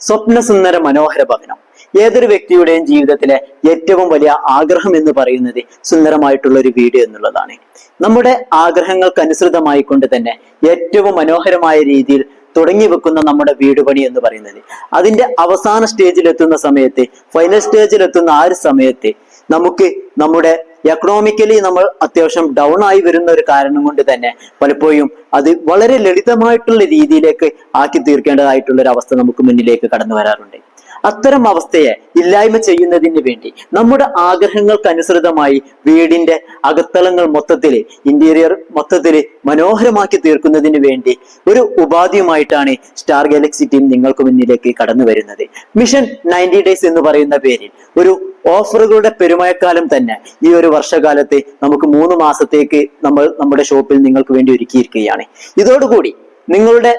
സ്വപ്നസുന്ദര മനോഹര ഭവനം. ഏതൊരു വ്യക്തിയുടെയും ജീവിതത്തിലെ ഏറ്റവും വലിയ ആഗ്രഹം എന്ന് പറയുന്നത് സുന്ദരമായിട്ടുള്ള ഒരു വീട് എന്നുള്ളതാണ്. നമ്മുടെ ആഗ്രഹങ്ങൾക്ക് അനുസൃതമായി കൊണ്ട് തന്നെ ഏറ്റവും മനോഹരമായ രീതിയിൽ തുടങ്ങി വെക്കുന്ന നമ്മുടെ വീട് പണി എന്ന് പറയുന്നത്. അതിന്റെ അവസാന സ്റ്റേജിൽ എത്തുന്ന സമയത്ത് ഫൈനൽ സ്റ്റേജിൽ എത്തുന്ന ആ ഒരു സമയത്ത് നമുക്ക് നമ്മുടെ എക്കണോമിക്കലി നമ്മൾ അത്യാവശ്യം ഡൗൺ ആയി വരുന്ന ഒരു കാരണം കൊണ്ട് തന്നെ പലപ്പോഴും അത് വളരെ ലളിതമായിട്ടുള്ള രീതിയിലേക്ക് ആക്കി തീർക്കേണ്ടതായിട്ടുള്ള ഒരു അവസ്ഥ നമുക്ക് മുന്നിലേക്ക് കടന്നു വരാറുണ്ട്. അത്തരം അവസ്ഥയെ ഇല്ലായ്മ ചെയ്യുന്നതിന് വേണ്ടി. നമ്മുടെ ആഗ്രഹങ്ങൾക്ക് അനുസൃതമായി വീടിന്റെ അകത്തളങ്ങൾ മൊത്തത്തിൽ ഇന്റീരിയർ മൊത്തത്തിൽ മനോഹരമാക്കി തീർക്കുന്നതിന് വേണ്ടി ഒരു ഉപാധിയുമായിട്ടാണ് സ്റ്റാർ ഗാലക്സി ടീം നിങ്ങൾക്ക് മുന്നിലേക്ക് കടന്നു വരുന്നത്. മിഷൻ നയന്റി ഡേയ്സ് എന്ന് പറയുന്ന പേരിൽ ഒരു ഓഫറുകളുടെ പെരുമഴക്കാലം തന്നെ ഈ ഒരു വർഷകാലത്ത് നമുക്ക് മൂന്ന് മാസത്തേക്ക് നമ്മൾ നമ്മുടെ ഷോപ്പിൽ നിങ്ങൾക്ക് വേണ്ടി ഒരുക്കിയിരിക്കുകയാണ്. ഇതോടുകൂടി നിങ്ങളുടെ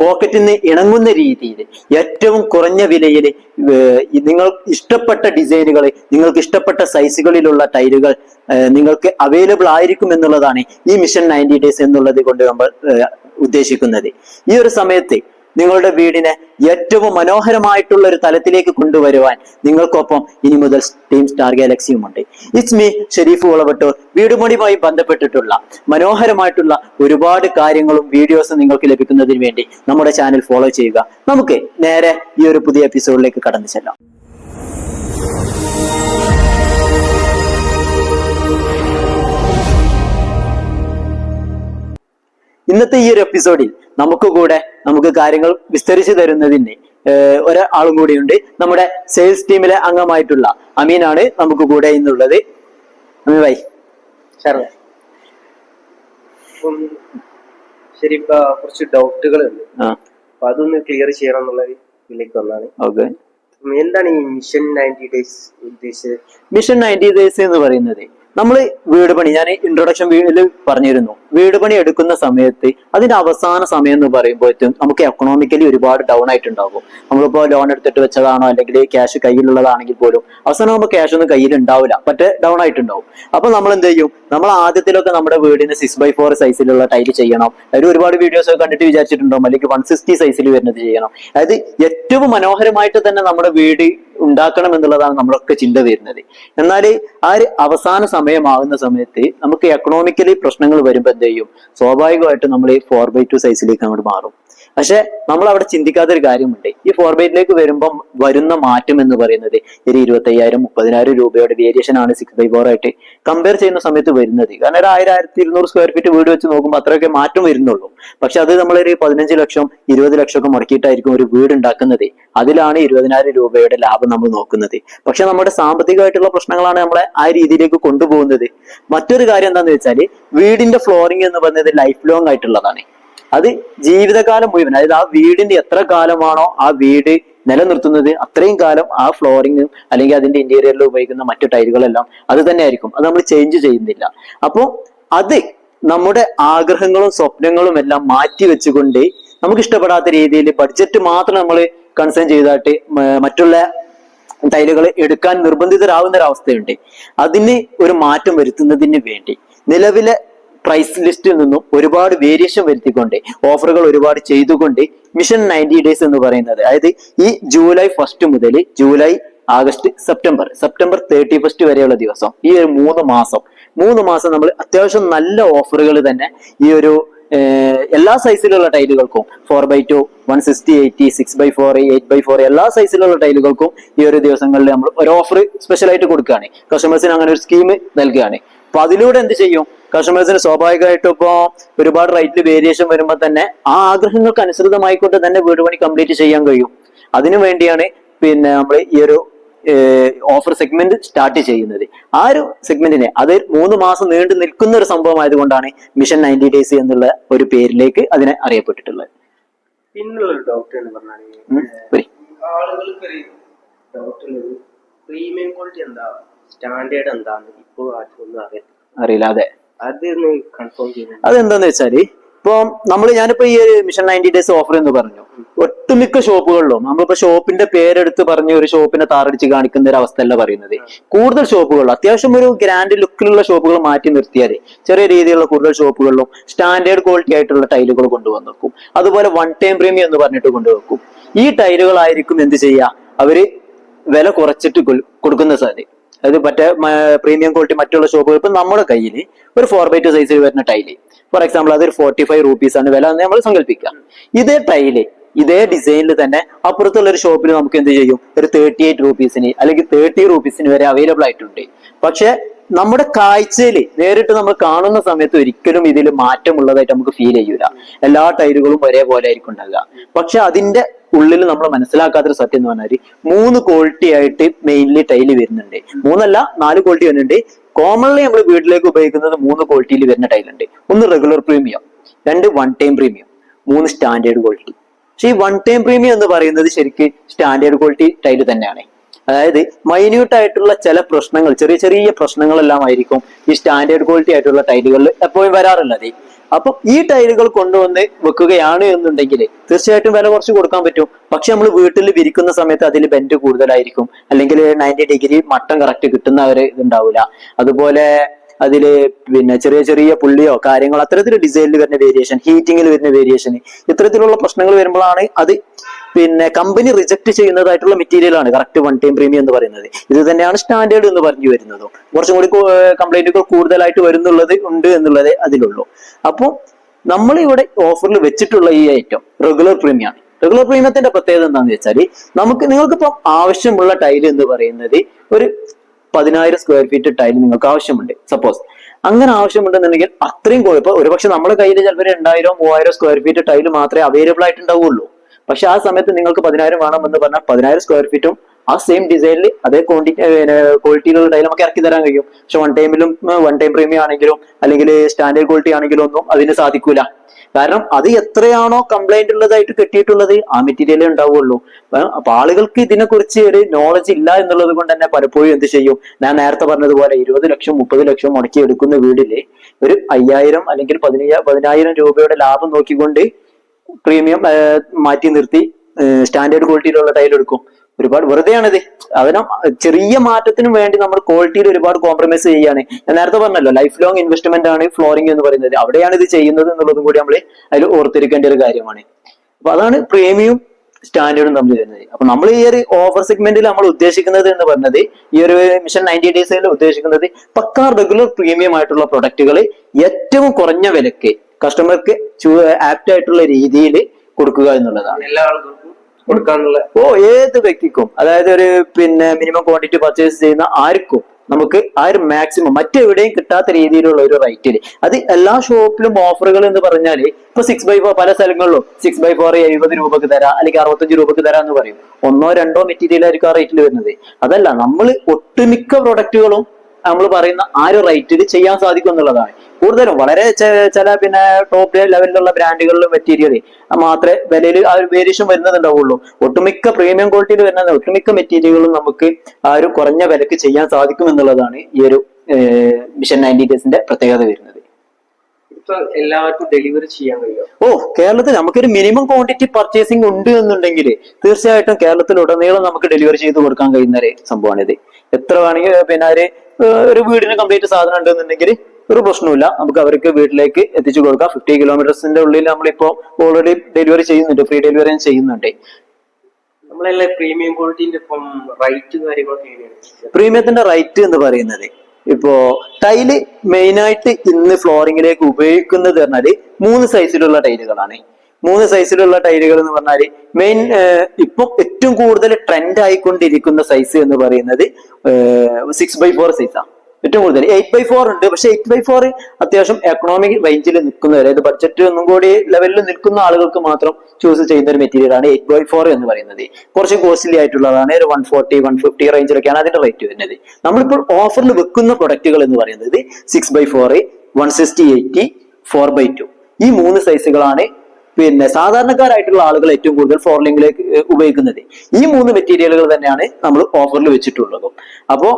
പോക്കറ്റിന് ഇണങ്ങുന്ന രീതിയിൽ ഏറ്റവും കുറഞ്ഞ വിലയിൽ നിങ്ങൾ ഇഷ്ടപ്പെട്ട ഡിസൈനുകൾ നിങ്ങൾക്ക് ഇഷ്ടപ്പെട്ട സൈസുകളിലുള്ള ടൈലുകൾ നിങ്ങൾക്ക് അവൈലബിൾ ആയിരിക്കും എന്നുള്ളതാണ് ഈ മിഷൻ നയന്റി ഡേയ്സ് എന്നുള്ളത് കൊണ്ട് നമ്മൾ ഉദ്ദേശിക്കുന്നത്. ഈ ഒരു സമയത്ത് നിങ്ങളുടെ വീടിനെ ഏറ്റവും മനോഹരമായിട്ടുള്ള ഒരു തലത്തിലേക്ക് കൊണ്ടുവരുവാൻ നിങ്ങൾക്കൊപ്പം ഇനി മുതൽ ടീം സ്റ്റാർ ഗാലക്സിയും ഉണ്ട് ഇറ്റ്സ് മീ ഷെരീഫ് ഉളവട്ടൂർ. വീടുപണിയുമായി ബന്ധപ്പെട്ടിട്ടുള്ള മനോഹരമായിട്ടുള്ള ഒരുപാട് കാര്യങ്ങളും വീഡിയോസും നിങ്ങൾക്ക് ലഭിക്കുന്നതിന് വേണ്ടി നമ്മുടെ ചാനൽ ഫോളോ ചെയ്യുക. നമുക്ക് നേരെ ഈ ഒരു പുതിയ എപ്പിസോഡിലേക്ക് കടന്നു ചെല്ലാം. ഇന്നത്തെ ഈ ഒരു എപ്പിസോഡിൽ നമുക്ക് കൂടെ നമുക്ക് കാര്യങ്ങൾ വിസ്തരിച്ചു തരുന്നതിന് ഒരാളും കൂടിയുണ്ട്. നമ്മുടെ സെയിൽസ് ടീമിലെ അംഗമായിട്ടുള്ള അമീനാണ് നമുക്ക് കൂടെ ഇന്നുള്ളത്. അമീൻ ഭായി. ശരി ഇപ്പൊ കുറച്ച് ഡൗട്ടുകൾ ഉണ്ട് അപ്പൊ അതൊന്ന് ക്ലിയർ ചെയ്യണം എന്നുള്ള ഇതിലേക്ക് വന്നാണ്. ഓക്കെ. എന്താണ് ഈ മിഷൻ നയന്റി ഡേയ്സ് ഉദ്ദേശിച്ചത്? മിഷൻ നയന്റി ഡേയ്സ് എന്ന് പറയുന്നത് നമ്മൾ വീട് പണി ഞാൻ ഇൻട്രൊഡക്ഷൻ വീഡിയോയിൽ പറഞ്ഞിരുന്നു. വീട് പണി എടുക്കുന്ന സമയത്ത് അതിന്റെ അവസാന സമയം എന്ന് പറയുമ്പോഴത്തേക്കും നമുക്ക് എക്കണോമിക്കലി ഒരുപാട് ഡൗൺ ആയിട്ടുണ്ടാകും. നമ്മളിപ്പോ ലോൺ എടുത്തിട്ട് വെച്ചതാണോ അല്ലെങ്കിൽ ക്യാഷ് കയ്യിലുള്ളതാണെങ്കിൽ പോലും അവസാനം നമ്മൾ ക്യാഷ് ഒന്നും കയ്യിൽ ഉണ്ടാവില്ല പറ്റേ ഡൗൺ ആയിട്ടുണ്ടാവും. അപ്പൊ നമ്മൾ എന്ത് ചെയ്യും? നമ്മൾ ആദ്യത്തിലൊക്കെ നമ്മുടെ വീടിന് സിക്സ് ബൈ ഫോർ സൈസിലുള്ള ടൈൽ ചെയ്യണം. അതിൽ ഒരുപാട് വീഡിയോസ് ഒക്കെ കണ്ടിട്ട് വിചാരിച്ചിട്ടുണ്ടാവും. അല്ലെങ്കിൽ വൺ സിക്സ്റ്റി സൈസിൽ വരുന്നത് ചെയ്യണം. അതായത് ഏറ്റവും മനോഹരമായിട്ട് തന്നെ നമ്മുടെ വീട് ഉണ്ടാക്കണം എന്നുള്ളതാണ് നമ്മളൊക്കെ ചിന്ത വരുന്നത്. എന്നാൽ ആ ഒരു അവസാന സമയമാകുന്ന സമയത്ത് നമുക്ക് എക്കണോമിക്കലി പ്രശ്നങ്ങൾ വരുമ്പോൾ ചെയ്യും. സ്വാഭാവികമായിട്ടും നമ്മൾ ഈ ഫോർ ബൈ ടു സൈസിലേക്ക് അങ്ങോട്ട് മാറും. പക്ഷെ നമ്മൾ അവിടെ ചിന്തിക്കാത്ത ഒരു കാര്യമുണ്ട്. ഈ ഫോർ ബൈറ്റിലേക്ക് വരുമ്പം വരുന്ന മാറ്റം എന്ന് പറയുന്നത് ഒരു ഇരുപത്തി അയ്യായിരം മുപ്പതിനായിരം രൂപയുടെ വേരിയേഷൻ ആണ് സിക്സ് ബൈ ഫോർ ആയിട്ട് കമ്പയർ ചെയ്യുന്ന സമയത്ത് വരുന്നത്. കാരണം ഒരു ആയിരം ആയിരത്തി ഇരുന്നൂറ് സ്ക്വയർ ഫീറ്റ് വീട് വെച്ച് നോക്കുമ്പോൾ അത്രയൊക്കെ മാറ്റം വരുന്നുള്ളൂ. പക്ഷെ അത് നമ്മളൊരു പതിനഞ്ച് ലക്ഷം ഇരുപത് ലക്ഷം ഒക്കെ മുടക്കിയിട്ടായിരിക്കും ഒരു വീട് ഉണ്ടാക്കുന്നത്. അതിലാണ് ഇരുപതിനായിരം രൂപയുടെ ലാഭം നമ്മൾ നോക്കുന്നത്. പക്ഷെ നമ്മുടെ സാമ്പത്തികമായിട്ടുള്ള പ്രശ്നങ്ങളാണ് നമ്മളെ ആ രീതിയിലേക്ക് കൊണ്ടുപോകുന്നത്. മറ്റൊരു കാര്യം എന്താണെന്ന് വെച്ചാൽ വീടിന്റെ ഫ്ലോറിംഗ് എന്ന് പറയുന്നത് ലൈഫ് ലോങ് ആയിട്ടുള്ളതാണ്. അത് ജീവിതകാലം മുഴുവൻ അതായത് ആ വീടിന്റെ എത്ര കാലമാണോ ആ വീട് നിലനിർത്തുന്നത് അത്രയും കാലം ആ ഫ്ലോറിങ് അല്ലെങ്കിൽ അതിന്റെ ഇന്റീരിയറിൽ ഉപയോഗിക്കുന്ന മറ്റു ടൈലുകളെല്ലാം അത് തന്നെ ആയിരിക്കും. അത് നമ്മൾ ചേഞ്ച് ചെയ്യുന്നില്ല. അപ്പോൾ അത് നമ്മുടെ ആഗ്രഹങ്ങളും സ്വപ്നങ്ങളും എല്ലാം മാറ്റി വെച്ചുകൊണ്ട് നമുക്ക് ഇഷ്ടപ്പെടാത്ത രീതിയിൽ ബഡ്ജറ്റ് മാത്രം നമ്മൾ കൺസേൺ ചെയ്തായിട്ട് മറ്റുള്ള ടൈലുകൾ എടുക്കാൻ നിർബന്ധിതരാകുന്ന ഒരു അവസ്ഥയുണ്ട്. അതിന് ഒരു മാറ്റം വരുത്തുന്നതിന് വേണ്ടി. നിലവിലെ പ്രൈസ് ലിസ്റ്റിൽ നിന്നും ഒരുപാട് വേരിയേഷൻ വരുത്തിക്കൊണ്ട് ഓഫറുകൾ ഒരുപാട് ചെയ്തുകൊണ്ട് മിഷൻ നയന്റി ഡേയ്സ് എന്ന് പറയുന്നത്. അതായത് ഈ ജൂലൈ ഫസ്റ്റ് മുതൽ July August September September thirty first വരെയുള്ള ദിവസം ഈ ഒരു മൂന്ന് മാസം. മൂന്ന് മാസം നമ്മൾ അത്യാവശ്യം നല്ല ഓഫറുകൾ തന്നെ ഈ ഒരു എല്ലാ സൈസിലുള്ള ടൈലുകൾക്കും four by two one sixty eighty six by four eight by four എല്ലാ സൈസിലുള്ള ടൈലുകൾക്കും ഈ ഒരു ദിവസങ്ങളിൽ നമ്മൾ ഒരു ഓഫർ സ്പെഷ്യലായിട്ട് കൊടുക്കുകയാണ്. കസ്റ്റമേഴ്സിന് അങ്ങനെ ഒരു സ്കീം നൽകുകയാണ്. അപ്പൊ അതിലൂടെ എന്ത് ചെയ്യും? കസ്റ്റമേഴ്സിന് സ്വാഭാവികമായിട്ടും ഇപ്പോൾ ഒരുപാട് റേറ്റിൽ വേരിയേഷൻ വരുമ്പോൾ തന്നെ ആ ആഗ്രഹങ്ങൾക്ക് അനുസൃതമായിക്കൊണ്ട് തന്നെ വീട് പണി കംപ്ലീറ്റ് ചെയ്യാൻ കഴിയും. അതിനു വേണ്ടിയാണ് പിന്നെ നമ്മൾ ഈ ഒരു ഓഫർ സെഗ്മെന്റ് സ്റ്റാർട്ട് ചെയ്യുന്നത്. ആ ഒരു സെഗ്മെന്റിനെ അത് മൂന്ന് മാസം നീണ്ടു നിൽക്കുന്ന ഒരു സംഭവം ആയതുകൊണ്ടാണ് മിഷൻ നയന്റി ഡേയ്സ് എന്നുള്ള ഒരു പേരിലേക്ക് അതിനെ അറിയപ്പെട്ടിട്ടുള്ളത്. പിന്നുള്ള ഒരു ഡൗട്ട് എന്ന് പറഞ്ഞാൽ ആളുകൾക്ക് ഡൗട്ട് പ്രീമിയം ക്വാളിറ്റി എന്താ? സ്റ്റാൻഡേർഡ് എന്താന്ന് ഇപ്പോൾ ആർക്കും ഒന്നും അറിയാം അറിയില്ല അതെ. അതെന്താന്ന് വെച്ചാൽ ഇപ്പൊ നമ്മൾ ഞാനിപ്പോ ഈ മിഷൻ നയന്റി ഡേയ്സ് ഓഫർ എന്ന് പറഞ്ഞു. ഒട്ടുമിക്ക ഷോപ്പുകളിലും നമ്മളിപ്പോ ഷോപ്പിന്റെ പേരെടുത്ത് പറഞ്ഞ് ഒരു ഷോപ്പിനെ താറടിച്ച് കാണിക്കുന്ന ഒരു അവസ്ഥയല്ല പറയുന്നത്. കൂടുതൽ ഷോപ്പുകളിലും അത്യാവശ്യം ഒരു ഗ്രാൻഡ് ലുക്കിലുള്ള ഷോപ്പുകൾ മാറ്റി നിർത്തിയാൽ ചെറിയ രീതിയിലുള്ള കൂടുതൽ ഷോപ്പുകളിലും സ്റ്റാൻഡേർഡ് ക്വാളിറ്റി ആയിട്ടുള്ള ടൈലുകൾ കൊണ്ടുവന്നേക്കും. അതുപോലെ വൺ ടൈം പ്രീമിയം എന്ന് പറഞ്ഞിട്ട് കൊണ്ടുവെക്കും ഈ ടൈലുകളായിരിക്കും എന്ത് ചെയ്യുക? അവർ വില കുറച്ചിട്ട് കൊടുക്കുന്ന സാധ്യത അത് മറ്റേ പ്രീമിയം ക്വാളിറ്റി മറ്റുള്ള ഷോപ്പുകൾ ഇപ്പൊ നമ്മുടെ കയ്യിൽ ഒരു ഫോർ ബൈ ടു സൈസിൽ വരുന്ന ടൈൽ ഫോർ എക്സാമ്പിൾ അതൊരു ഫോർട്ടി ഫൈവ് റുപ്പീസ് ആണ് വില എന്ന് നമ്മൾ സങ്കല്പിക്കാം ഇതേ ടൈൽ ഇതേ ഡിസൈനിൽ തന്നെ അപ്പുറത്തുള്ള ഒരു ഷോപ്പിൽ നമുക്ക് എന്ത് ചെയ്യും? ഒരു തേർട്ടി എയ്റ്റ് റുപ്പീസിന് അല്ലെങ്കിൽ തേർട്ടി റുപ്പീസിന് വരെ അവൈലബിൾ ആയിട്ടുണ്ട്. പക്ഷെ നമ്മുടെ കാഴ്ചയിൽ നേരിട്ട് നമ്മൾ കാണുന്ന സമയത്ത് ഒരിക്കലും ഇതിൽ മാറ്റമുള്ളതായിട്ട് നമുക്ക് ഫീൽ ചെയ്യൂല. എല്ലാ ടൈലുകളും ഒരേപോലെ ആയിരിക്കും ഉണ്ടാകുക പക്ഷെ അതിന്റെ ഉള്ളിൽ നമ്മൾ മനസ്സിലാക്കാത്തൊരു സത്യം എന്ന് പറഞ്ഞാൽ മൂന്ന് ക്വാളിറ്റി ആയിട്ട് മെയിൻലി ടൈൽ വരുന്നുണ്ട്. മൂന്നല്ല നാല് ക്വാളിറ്റി വരുന്നുണ്ട്. കോമൺലി നമ്മൾ വീട്ടിലേക്ക് ഉപയോഗിക്കുന്നത് മൂന്ന് ക്വാളിറ്റിയിൽ വരുന്ന ടൈലുണ്ട് ഒന്ന് റെഗുലർ പ്രീമിയം രണ്ട് വൺ ടൈം പ്രീമിയം മൂന്ന് സ്റ്റാൻഡേർഡ് ക്വാളിറ്റി പക്ഷേ ഈ വൺ ടൈം പ്രീമിയം എന്ന് പറയുന്നത് ശരിക്ക് സ്റ്റാൻഡേർഡ് ക്വാളിറ്റി ടൈൽ തന്നെയാണ്. അതായത് മൈന്യൂട്ട് ആയിട്ടുള്ള ചില പ്രശ്നങ്ങൾ ചെറിയ ചെറിയ പ്രശ്നങ്ങളെല്ലാം ആയിരിക്കും ഈ സ്റ്റാൻഡേർഡ് ക്വാളിറ്റി ആയിട്ടുള്ള ടൈലുകളിൽ എപ്പോഴും വരാറുള്ളത്. അപ്പൊ ഈ ടൈലുകൾ കൊണ്ടുവന്ന് വെക്കുകയാണ് എന്നുണ്ടെങ്കിൽ തീർച്ചയായിട്ടും വില കുറച്ച് കൊടുക്കാൻ പറ്റും. പക്ഷെ നമ്മൾ വീട്ടിൽ വിരിക്കുന്ന സമയത്ത് അതിൽ ബെൻഡ് കൂടുതലായിരിക്കും. അല്ലെങ്കിൽ നയന്റി ഡിഗ്രി മട്ടം കറക്റ്റ് കിട്ടുന്ന ഒരു ഇതുണ്ടാവില്ല അതുപോലെ അതിൽ പിന്നെ ചെറിയ ചെറിയ പുള്ളിയോ കാര്യങ്ങളോ അത്തരത്തിൽ ഡിസൈനിൽ വരുന്ന വേരിയേഷൻ ഹീറ്റിംഗിൽ വരുന്ന വേരിയേഷൻ ഇത്തരത്തിലുള്ള പ്രശ്നങ്ങൾ വരുമ്പോഴാണ് അത് പിന്നെ കമ്പനി റിജക്ട് ചെയ്യുന്നതായിട്ടുള്ള മെറ്റീരിയൽ ആണ്. കറക്റ്റ് വൺ ടൈം പ്രീമിയം എന്ന് പറയുന്നത്. ഇത് തന്നെയാണ് സ്റ്റാൻഡേർഡ് എന്ന് പറഞ്ഞു വരുന്നതും. കുറച്ചും കൂടി കംപ്ലൈന്റുകൾ കൂടുതലായിട്ട് വരുന്നുള്ളത് ഉണ്ട് എന്നുള്ളത് അതിലുള്ളൂ. അപ്പോൾ നമ്മൾ ഇവിടെ ഓഫറിൽ വെച്ചിട്ടുള്ള ഈ ഐറ്റം റെഗുലർ പ്രീമിയം ആണ്. റെഗുലർ പ്രീമിയത്തിന്റെ പ്രത്യേകത എന്താണെന്ന് വെച്ചാൽ നമുക്ക് നിങ്ങൾക്കിപ്പോൾ ആവശ്യമുള്ള ടൈൽ എന്ന് പറയുന്നത് ഒരു പതിനായിരം സ്ക്വയർ ഫീറ്റ് ടൈൽ നിങ്ങൾക്ക് ആവശ്യമുണ്ട്. സപ്പോസ് അങ്ങനെ ആവശ്യമുണ്ടെന്നുണ്ടെങ്കിൽ അത്രയും കുഴപ്പം. ഒരുപക്ഷെ നമ്മുടെ കയ്യിൽ ചിലപ്പോൾ രണ്ടായിരം മൂവായിരം സ്ക്വയർ ഫീറ്റ് ടൈൽ മാത്രമേ അവൈലബിൾ ആയിട്ടുണ്ടാവുള്ളൂ. പക്ഷെ ആ സമയത്ത് നിങ്ങൾക്ക് പതിനായിരം വേണമെന്ന് പറഞ്ഞാൽ പതിനായിരം സ്ക്വയർ ഫീറ്റും ആ സെയിം ഡിസൈനിൽ അതേ ക്വാണ്ടിറ്റി ക്വാളിറ്റിയിലുള്ള ടൈൽ നമുക്ക് ഇറക്കി തരാൻ കഴിയും. പക്ഷെ വൺ ടൈമിലും വൺ ടൈം പ്രീമിയം ആണെങ്കിലും അല്ലെങ്കിൽ സ്റ്റാൻഡേർഡ് ക്വാളിറ്റി ആണെങ്കിലും ഒന്നും അതിന് സാധിക്കൂല. കാരണം അത് എത്രയാണോ കംപ്ലൈന്റ് ഉള്ളതായിട്ട് കെട്ടിയിട്ടുള്ളത് ആ മെറ്റീരിയലേ ഉണ്ടാവുള്ളൂ. അപ്പൊ- ആളുകൾക്ക് ഇതിനെക്കുറിച്ച് ഒരു നോളജ് ഇല്ല എന്നുള്ളത് കൊണ്ട് തന്നെ പലപ്പോഴും എന്ത് ചെയ്യും? ഞാൻ നേരത്തെ പറഞ്ഞതുപോലെ ഇരുപത് ലക്ഷം മുപ്പത് ലക്ഷം മുടക്കി എടുക്കുന്ന വീടിൽ ഒരു അയ്യായിരം അല്ലെങ്കിൽ പതിനയ്യ പതിനായിരം രൂപയുടെ ലാഭം നോക്കിക്കൊണ്ട് പ്രീമിയം മാറ്റി നിർത്തി സ്റ്റാൻഡേർഡ് ക്വാളിറ്റിയിലുള്ള ടൈൽ എടുക്കും. ഒരുപാട് വെറുതെയാണിത്. അതിന് ചെറിയ മാറ്റത്തിനും വേണ്ടി നമ്മൾ ക്വാളിറ്റിയിൽ ഒരുപാട് കോംപ്രമൈസ് ചെയ്യാണ് ഞാൻ നേരത്തെ പറഞ്ഞല്ലോ ലൈഫ് ലോങ് ഇൻവെസ്റ്റ്മെന്റ് ആണ് ഫ്ലോറിംഗ് എന്ന് പറയുന്നത്. അവിടെയാണ് ഇത് ചെയ്യുന്നത് എന്നുള്ളതും കൂടി നമ്മൾ അതിൽ ഓർത്തിരിക്കേണ്ട ഒരു കാര്യമാണ്. അപ്പൊ അതാണ് പ്രീമിയം സ്റ്റാൻഡേർഡും തമ്മിൽ വരുന്നത്. അപ്പൊ നമ്മൾ ഈ ഒരു ഓഫർ സെഗ്മെന്റിൽ നമ്മൾ ഉദ്ദേശിക്കുന്നത് എന്ന് പറഞ്ഞത് ഈ ഒരു മിഷൻ നയന്റി ഡേയ്സിൽ ഉദ്ദേശിക്കുന്നത് പക്കാ റെഗുലർ പ്രീമിയം ആയിട്ടുള്ള പ്രൊഡക്റ്റുകൾ ഏറ്റവും കുറഞ്ഞ വിലക്ക് കസ്റ്റമർക്ക് ആപ്റ്റ് ആയിട്ടുള്ള രീതിയിൽ കൊടുക്കുക എന്നുള്ളതാണ്. എല്ലാ കൊടുക്കാന്നുള്ള ഓ ഏത് വ്യക്തിക്കും. അതായത് ഒരു പിന്നെ മിനിമം ക്വാണ്ടിറ്റി പർച്ചേസ് ചെയ്യുന്ന ആർക്കും നമുക്ക് ആ ഒരു മാക്സിമം മറ്റെവിടെയും കിട്ടാത്ത രീതിയിലുള്ള ഒരു റേറ്റിൽ അത് എല്ലാ ഷോപ്പിലും ഓഫറുകൾ എന്ന് പറഞ്ഞാൽ ഇപ്പൊ സിക്സ് ബൈ ഫോർ പല സ്ഥലങ്ങളിലും സിക്സ് ബൈ ഫോർ എഴുപത് രൂപക്ക് തരാം അല്ലെങ്കിൽ അറുപത്തഞ്ച് രൂപക്ക് തരാം എന്ന് പറയും. ഒന്നോ രണ്ടോ മെറ്റീരിയൽ ആയിരിക്കും ആ റേറ്റിൽ വരുന്നത്. അതല്ല നമ്മൾ ഒട്ടുമിക്ക പ്രൊഡക്റ്റുകളും നമ്മൾ പറയുന്ന ആ ഒരു റേറ്റിൽ ചെയ്യാൻ സാധിക്കും എന്നുള്ളതാണ്. കൂടുതലും. വളരെ ചില പിന്നെ ടോപ്പ് ലെവലിലുള്ള ബ്രാൻഡുകളിലും മെറ്റീരിയൽ മാത്രമേ വിലയിൽ ആ ഒരു വേരിയേഷൻ വരുന്നതുണ്ടാവുള്ളൂ. ഒട്ടുമിക്ക പ്രീമിയം ക്വാളിറ്റിയിൽ വരുന്ന ഒട്ടുമിക്ക മെറ്റീരിയലുകളും നമുക്ക് ആ ഒരു കുറഞ്ഞ വിലക്ക് ചെയ്യാൻ സാധിക്കും എന്നുള്ളതാണ് ഈ ഒരു മിഷൻ നയന്റി ഡേയ്സിന്റെ പ്രത്യേകത വരുന്നത്. ഇപ്പൊ എല്ലാവർക്കും ഡെലിവറി ചെയ്യാൻ കഴിയും? ഓ കേരളത്തിൽ നമുക്കൊരു മിനിമം ക്വാണ്ടിറ്റി പർച്ചേസിംഗ് ഉണ്ട് എന്നുണ്ടെങ്കിൽ തീർച്ചയായിട്ടും കേരളത്തിൽ ഉടനീളം നമുക്ക് ഡെലിവറി ചെയ്ത് കൊടുക്കാൻ കഴിയുന്ന ഒരു സംഭവമാണിത്. എത്ര വേണമെങ്കിൽ പിന്നെ ഒരു വീടിന് കംപ്ലീറ്റ് സാധനം ഉണ്ടെന്നുണ്ടെങ്കിൽ ഒരു പ്രശ്നമില്ല നമുക്ക് അവർക്ക് വീട്ടിലേക്ക് എത്തിച്ചു കൊടുക്കാം. ഫിഫ്റ്റി കിലോമീറ്റേഴ്സിന്റെ ഉള്ളിൽ നമ്മളിപ്പോ ഓൾറെഡി ഡെലിവറി ചെയ്യുന്നുണ്ട്. ഫ്രീ ഡെലിവറി ചെയ്യുന്നുണ്ട്. നമ്മളെല്ലാം പ്രീമിയം ക്വാളിറ്റിന്റെ ഇപ്പം റേറ്റ് കാര്യങ്ങളൊക്കെ പ്രീമിയത്തിന്റെ റൈറ്റ് എന്ന് പറയുന്നത് ഇപ്പോ ടൈൽ മെയിൻ ആയിട്ട് ഇന്ന് ഫ്ലോറിംഗിലേക്ക് ഉപയോഗിക്കുന്നത് പറഞ്ഞാൽ മൂന്ന് സൈസിലുള്ള ടൈലുകളാണ് മൂന്ന് സൈസിലുള്ള ടൈലുകൾ എന്ന് പറഞ്ഞാൽ മെയിൻ ഇപ്പൊ ഏറ്റവും കൂടുതൽ ട്രെൻഡ് ആയിക്കൊണ്ടിരിക്കുന്ന സൈസ് എന്ന് പറയുന്നത് സിക്സ് ബൈ ഫോർ സൈസാണ് ഏറ്റവും കൂടുതൽ. എയ്റ്റ് ബൈ ഫോർ ഉണ്ട്. പക്ഷെ എയ്റ്റ് ബൈ ഫോർ അത്യാവശ്യം എക്കണോമിക് റേഞ്ചിൽ നിൽക്കുന്ന അതായത് ബഡ്ജറ്റ് ഒന്നും കൂടി ലെവലിൽ നിൽക്കുന്ന ആളുകൾക്ക് മാത്രം ചൂസ് ചെയ്യുന്ന ഒരു മെറ്റീരിയൽ ആണ് എയ്റ്റ് ബൈ ഫോർ എന്ന് പറയുന്നത്. കുറച്ച് കോസ്റ്റ്ലി ആയിട്ടുള്ളതാണ്. ഒരു വൺ ഫോർട്ടി വൺ ഫിഫ്റ്റി റേഞ്ചിലൊക്കെയാണ് അതിന്റെ റേറ്റ് വരുന്നത്. നമ്മളിപ്പോൾ ഓഫറിൽ വെക്കുന്ന പ്രൊഡക്റ്റുകൾ എന്ന് പറയുന്നത് six by four one sixty eighty four by two ഈ മൂന്ന് സൈസുകളാണ് പിന്നെ സാധാരണക്കാരായിട്ടുള്ള ആളുകൾ ഏറ്റവും കൂടുതൽ ഫോർലിംഗിലേക്ക് ഉപയോഗിക്കുന്നത്. ഈ മൂന്ന് മെറ്റീരിയലുകൾ തന്നെയാണ് നമ്മൾ ഓഫറിൽ വെച്ചിട്ടുള്ളത്. അപ്പോ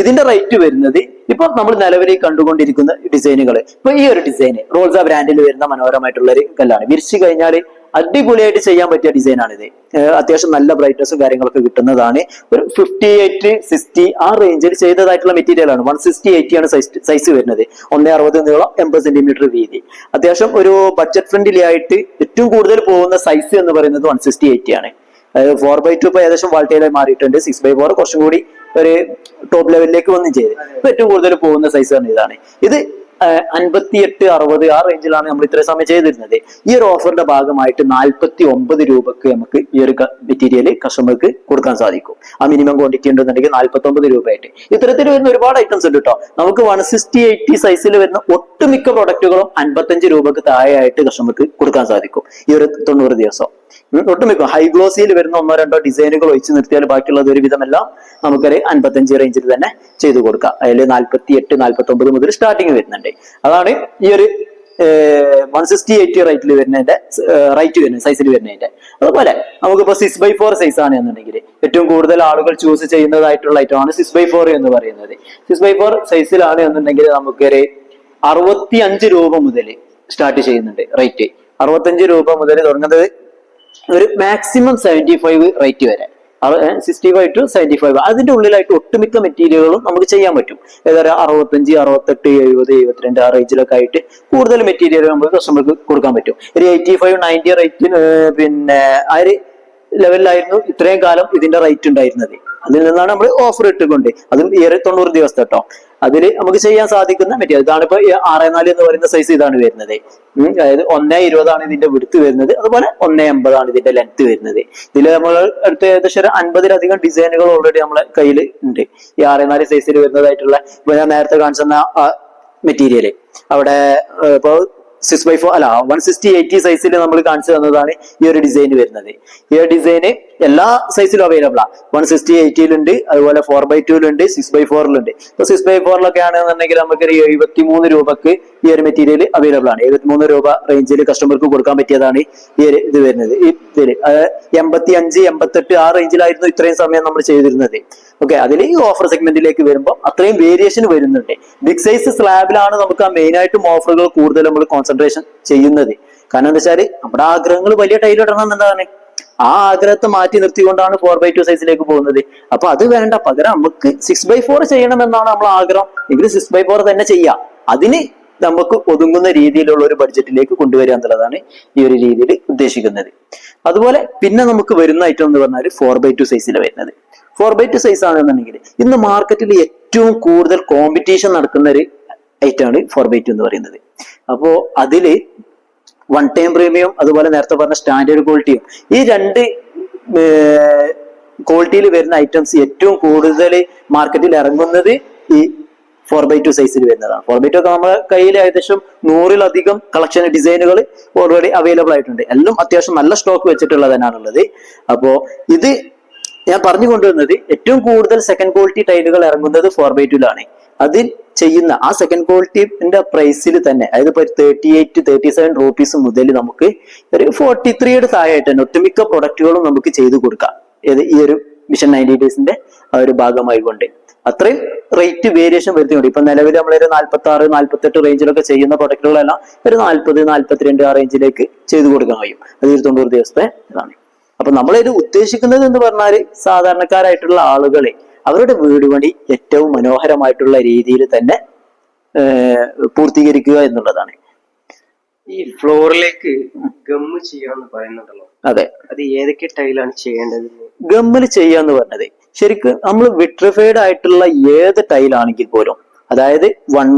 ഇതിന്റെ റേറ്റ് വരുന്നത് ഇപ്പൊ നമ്മൾ നിലവിലേക്ക് കണ്ടുകൊണ്ടിരിക്കുന്ന ഡിസൈനുകൾ ഇപ്പൊ ഈ ഒരു ഡിസൈന് റോൾസ ബ്രാൻഡിൽ വരുന്ന മനോഹരമായിട്ടുള്ള ഒരു കല്ലാണ്. വിരിച്ചു കഴിഞ്ഞാൽ അടിപൊളിയായിട്ട് ചെയ്യാൻ പറ്റിയ ഡിസൈനാണിത് അത്യാവശ്യം നല്ല ബ്രൈറ്റ്നസും കാര്യങ്ങളൊക്കെ കിട്ടുന്നതാണ്. ഒരു ഫിഫ്റ്റി എയ്റ്റ് സിക്സ്റ്റി ആ റേഞ്ചിൽ ചെയ്തതായിട്ടുള്ള മെറ്റീരിയൽ ആണ്. വൺ സിക്സ്റ്റി എയ്റ്റി ആണ് സൈസ് സൈസ് വരുന്നത്. ഒന്നേ അറുപത് നീളം എൺപത് സെന്റിമീറ്റർ വീതി. അത്യാവശ്യം ഒരു ബഡ്ജറ്റ് ഫ്രണ്ട്ലി ആയിട്ട് ഏറ്റവും കൂടുതൽ പോകുന്ന സൈസ് എന്ന് പറയുന്നത് വൺ സിക്സ്റ്റി എയ്റ്റി ആണ്. അതായത് ഫോർ ബൈ ടു ഇപ്പൊ ഏകദേശം വാൾട്ടയിലായി മാറിയിട്ടുണ്ട്. സിക്സ് ബൈ ഫോർ കുറച്ചും കൂടി ഒരു ടോപ്പ് ലെവലിലേക്ക് വന്നും ചെയ്ത് ഏറ്റവും കൂടുതൽ പോകുന്ന സൈസ് ആണ് ഇതാണ്. ഇത് അൻപത്തിയെട്ട് അറുപത് ആ റേഞ്ചിലാണ് നമ്മൾ ഇത്രയും സമയം ചെയ്തിരുന്നത്. ഈ ഒരു ഓഫറിന്റെ ഭാഗമായിട്ട് നാൽപ്പത്തി ഒമ്പത് രൂപക്ക് നമുക്ക് ഈ ഒരു മെറ്റീരിയൽ കസ്റ്റമർക്ക് കൊടുക്കാൻ സാധിക്കും. ആ മിനിമം ക്വാണ്ടിറ്റി ഉണ്ടെന്നുണ്ടെങ്കിൽ നാൽപ്പത്തി ഒമ്പത് രൂപയായിട്ട്. ഇത്തരത്തിൽ വരുന്ന ഒരുപാട് ഐറ്റംസ് ഉണ്ട് കേട്ടോ നമുക്ക് വൺ സിക്സ്റ്റി എയ്റ്റി സൈസിൽ വരുന്ന ഒട്ടുമിക്ക പ്രൊഡക്റ്റുകളും അൻപത്തഞ്ച് രൂപക്ക് താഴെയായിട്ട് കസ്റ്റമർക്ക് കൊടുക്കാൻ സാധിക്കും. ഈ ഒരു തൊണ്ണൂറ് ദിവസം. ഒട്ടുമിക്ക ഹൈ ഗ്ലോസിയിൽ വരുന്ന ഒന്നോ രണ്ടോ ഡിസൈനുകൾ ഒഴിച്ചു നിർത്തിയാൽ ബാക്കിയുള്ളത് ഒരുവിധമെല്ലാം. നമുക്കൊരു അൻപത്തഞ്ച് റേഞ്ചിൽ തന്നെ ചെയ്തു കൊടുക്കാം. അതിൽ നാൽപ്പത്തി എട്ട് നാൽപ്പത്തി ഒമ്പത് മുതൽ സ്റ്റാർട്ടിങ് വരുന്നുണ്ട്. അതാണ് ഈ ഒരു വൺ സിക്സ്റ്റി എയ്റ്റ് റേറ്റിൽ വരുന്നതിന്റെ റൈറ്റ് വരുന്ന സൈസിൽ വരുന്നതിന്റെ. അതുപോലെ നമുക്കിപ്പോ സിക്സ് ബൈ ഫോർ സൈസ് ആണ് എന്നുണ്ടെങ്കിൽ ഏറ്റവും കൂടുതൽ ആളുകൾ ചൂസ് ചെയ്യുന്നതായിട്ടുള്ള ഐറ്റം ആണ് സിക്സ് ബൈ ഫോർ എന്ന് പറയുന്നത്. സിക്സ് ബൈ ഫോർ സൈസിലാണ് എന്നുണ്ടെങ്കിൽ നമുക്കൊരു അറുപത്തി അഞ്ച് രൂപ മുതൽ സ്റ്റാർട്ട് ചെയ്യുന്നുണ്ട് റേറ്റ് അറുപത്തഞ്ച് രൂപ മുതൽ തുടങ്ങുന്നത് ഒരു മാക്സിമം സെവന്റി ഫൈവ് റേറ്റ് വരെ. Sixty five to seventy five അതിന്റെ ഉള്ളിലായിട്ട് ഒട്ടുമിക്ക മെറ്റീരിയലുകളും നമുക്ക് ചെയ്യാൻ പറ്റും. ഏതാ അറുപത്തഞ്ച് അറുപത്തെട്ട് എഴുപത് എഴുപത്തിരണ്ട് ആ റേഞ്ചിലൊക്കെ ആയിട്ട് കൂടുതൽ മെറ്റീരിയൽ നമുക്ക് കസ്റ്റമർക്ക് കൊടുക്കാൻ പറ്റും. ഒരു എയ്റ്റി ഫൈവ് നയന്റി റേറ്റിന് പിന്നെ ആ ഒരു ലെവലിലായിരുന്നു ഇത്രയും കാലം ഇതിന്റെ റേറ്റ് ഉണ്ടായിരുന്നത്. അതിൽ നിന്നാണ് നമ്മൾ ഓഫർ ഇട്ടുകൊണ്ട്. അതും ഏറെ തൊണ്ണൂറ് ദിവസത്തെ കേട്ടോ അതിൽ നമുക്ക് ചെയ്യാൻ സാധിക്കുന്ന മെറ്റീരിയൽ ഇതാണ് ഇപ്പൊ ആറ് നാല് എന്ന് പറയുന്ന സൈസ് ഇതാണ് വരുന്നത്. അതായത് ഒന്നേ ഇരുപതാണ് ഇതിന്റെ വിടുത്ത് വരുന്നത്. അതുപോലെ ഒന്നേ എൺപതാണ് ഇതിന്റെ ലെങ്ത് വരുന്നത്. ഇതിൽ നമ്മൾ അടുത്ത ഏകദേശം അൻപതിലധികം ഡിസൈനുകൾ ഓൾറെഡി നമ്മളെ കയ്യിൽ ഉണ്ട്. ഈ ആറ് നാല് സൈസിൽ വരുന്നതായിട്ടുള്ള ഇപ്പൊ ഞാൻ നേരത്തെ കാണിച്ചെന്ന മെറ്റീരിയൽ അവിടെ ഇപ്പോൾ ഇപ്പൊ സിക്സ് ബൈ ഫോർ അല്ല വൺ സിക്സ്റ്റി എയ്റ്റി സൈസിൽ നമ്മൾ കാണിച്ചു തന്നതാണ് ഈ ഒരു ഡിസൈൻ വരുന്നത്. ഈ ഡിസൈന് എല്ലാ സൈസിലും അവൈലബിൾ ആണ് വൺ സിക്സ്റ്റി എയ്റ്റിയിലുണ്ട് അതുപോലെ ഫോർ ബൈ ടുണ്ട് സിക്സ് ബൈ ഫോറിലുണ്ട് ഇപ്പൊ സിക്സ് ബൈ ഫോറിലൊക്കെ ആണെന്നുണ്ടെങ്കിൽ നമുക്ക് ഒരു എഴുപത്തി മൂന്ന് രൂപക്ക് ഈ ഒരു മെറ്റീരിയൽ അവൈലബിൾ ആണ്. എഴുപത്തി മൂന്ന് രൂപ റേഞ്ചിൽ കസ്റ്റമർക്ക് കൊടുക്കാൻ പറ്റിയതാണ് ഈ ഒരു ഇത് വരുന്നത്. ഈ ഇതിൽ എൺപത്തി അഞ്ച് എൺപത്തെട്ട് ആ റേഞ്ചിലായിരുന്നു ഇത്രയും സമയം നമ്മൾ ചെയ്തിരുന്നത്. ഓക്കെ അതിൽ ഈ ഓഫർ സെഗ്മെന്റിലേക്ക് വരുമ്പോൾ അത്രയും വേരിയേഷൻ വരുന്നുണ്ട്. ബിഗ് സൈസ് സ്ലാബിലാണ് നമുക്ക് ആ മെയിൻ ആയിട്ടും ഓഫറുകൾ കൂടുതൽ നമ്മൾ കോൺസെൻട്രേഷൻ ചെയ്യുന്നത്. കാരണം എന്താ വെച്ചാൽ നമ്മുടെ ആഗ്രഹങ്ങൾ വലിയ ടൈലിടണം എന്നതാണ് ആ ആഗ്രഹത്തെ മാറ്റി നിർത്തിക്കൊണ്ടാണ് ഫോർ ബൈ ടു സൈസിലേക്ക് പോകുന്നത്. അപ്പൊ അത് വേണ്ട പകരം നമുക്ക് സിക്സ് ബൈ ഫോർ ചെയ്യണമെന്നാണ് നമ്മൾ ആഗ്രഹം. എങ്കിൽ സിക്സ് ബൈ ഫോർ തന്നെ ചെയ്യാം. അതിന് നമുക്ക് ഒതുങ്ങുന്ന രീതിയിലുള്ള ഒരു ബഡ്ജറ്റിലേക്ക് കൊണ്ടുവരിക എന്നുള്ളതാണ് ഈ ഒരു രീതിയിൽ ഉദ്ദേശിക്കുന്നത്. അതുപോലെ പിന്നെ നമുക്ക് വരുന്ന ഐറ്റം എന്ന് പറഞ്ഞാൽ ഫോർ ബൈ ടു സൈസിൽ വരുന്നത്. ഫോർ ബൈ ടു സൈസ് ആണെന്നുണ്ടെങ്കിൽ ഇന്ന് മാർക്കറ്റിൽ ഏറ്റവും കൂടുതൽ കോമ്പറ്റീഷൻ നടക്കുന്ന ഒരു ഐറ്റമാണ് ഫോർ ബൈ ടു എന്ന് പറയുന്നത്. അപ്പോ അതിൽ വൺ ടൈം പ്രീമിയം അതുപോലെ നേരത്തെ പറഞ്ഞ സ്റ്റാൻഡേർഡ് ക്വാളിറ്റിയും ഈ രണ്ട് ക്വാളിറ്റിയിൽ വരുന്ന ഐറ്റംസ് ഏറ്റവും കൂടുതൽ മാർക്കറ്റിൽ ഇറങ്ങുന്നത് ഈ ഫോർ ബൈ ടു സൈസിൽ വരുന്നതാണ്. ഫോർ ബൈ ടു ഒക്കെ നമ്മുടെ കയ്യിൽ ഏകദേശം നൂറിലധികം കളക്ഷൻ ഡിസൈനുകൾ ഓൾറെഡി അവൈലബിൾ ആയിട്ടുണ്ട്. എല്ലാം അത്യാവശ്യം നല്ല സ്റ്റോക്ക് വെച്ചിട്ടുള്ളത് തന്നെയാണുള്ളത് അപ്പോ ഇത് ഞാൻ പറഞ്ഞു കൊണ്ടുവന്നത് ഏറ്റവും കൂടുതൽ സെക്കൻഡ് ക്വാളിറ്റി ടൈലുകൾ ഇറങ്ങുന്നത് ഫോർ ബൈ ടുലാണ് അതിൽ ചെയ്യുന്ന ആ സെക്കൻഡ് ക്വാളിറ്റിന്റെ പ്രൈസിൽ തന്നെ അതായത് ഇപ്പൊ thirty eight thirty seven rupees മുതൽ നമുക്ക് ഒരു ഫോർട്ടി ത്രീയുടെ താഴെയായിട്ട് തന്നെ ഒട്ടുമിക്ക പ്രൊഡക്റ്റുകളും നമുക്ക് ചെയ്തു കൊടുക്കാം. ഏത് ഈ ഒരു മിഷൻ നയന്റി ഡേയ്സിന്റെ ഒരു ഭാഗമായി കൊണ്ട് അത്രയും റേറ്റ് വേരിയേഷൻ വരുത്തിയുണ്ട് ഇപ്പൊ നിലവിൽ നമ്മളൊരു നാല്പത്തി ആറ് നാല്പത്തെട്ട് റേഞ്ചിലൊക്കെ ചെയ്യുന്ന പ്രൊഡക്റ്റുകളെല്ലാം ഒരു നാല്പത് നാല്പത്തിരണ്ട് ആ റേഞ്ചിലേക്ക് ചെയ്തു കൊടുക്കാൻ കഴിയും. അത് തൊണ്ണൂറ് ദിവസത്തെ ഇതാണ്. അപ്പൊ നമ്മളിത് ഉദ്ദേശിക്കുന്നത് എന്ന് പറഞ്ഞാൽ സാധാരണക്കാരായിട്ടുള്ള ആളുകളെ അവരുടെ വീട് പണി ഏറ്റവും മനോഹരമായിട്ടുള്ള രീതിയിൽ തന്നെ പൂർത്തീകരിക്കുക എന്നുള്ളതാണ്. ഈ ഫ്ലോറിലേക്ക് ഗമ്മ് ചെയ്യാന്ന് പറയുന്നുണ്ടല്ലോ. അതെ. അത് ഏതൊക്കെ ടൈലാണ് ചെയ്യേണ്ടത്? ഗമ്മിൽ ചെയ്യാന്ന് പറഞ്ഞത്. ശരിക്കും നമ്മൾ വിട്രിഫൈഡ് ആയിട്ടുള്ള ഏത് ടൈലാണെങ്കിൽ പോലും അതായത് വൺ